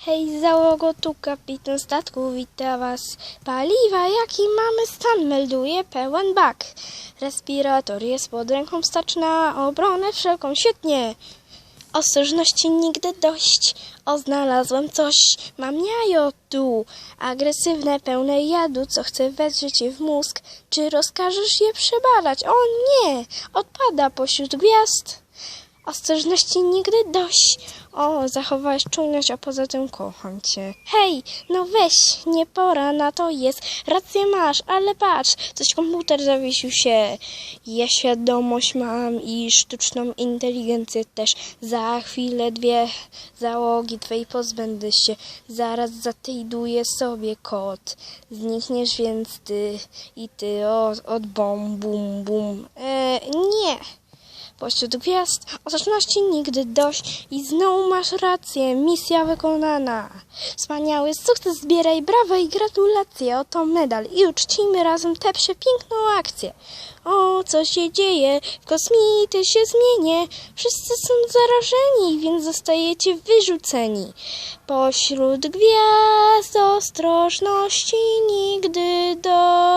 Hej, załogo, tu kapitan statku, wita was. Paliwa, jaki mamy stan, melduje pełen bak. Respirator jest pod ręką, stacz na obronę wszelką, świetnie. Ostrożności nigdy dość, o znalazłem coś, mam jajo tu, agresywne, pełne jadu, co chce wedrzeć je w mózg. Czy rozkażesz je przebadać? O nie, odpada pośród gwiazd. Ostrożności nigdy dość. O, zachowałeś czujność, a poza tym kocham cię. Hej, no weź, nie pora na to jest. Rację masz, ale patrz, coś komputer zawiesił się. Ja świadomość mam i sztuczną inteligencję też. Za chwilę dwie załogi twej pozbędę się. Zaraz zatejduję sobie kot. Znikniesz więc ty i ty od, od bom, bum, bum. E, nie. Pośród gwiazd ostrożności nigdy dość i znowu masz rację, misja wykonana. Wspaniały sukces, zbieraj brawa i gratulacje, oto medal i uczcijmy razem tę przepiękną akcję. O, co się dzieje? W kosmity się zmienię. Wszyscy są zarażeni, więc zostajecie wyrzuceni. Pośród gwiazd ostrożności nigdy dość.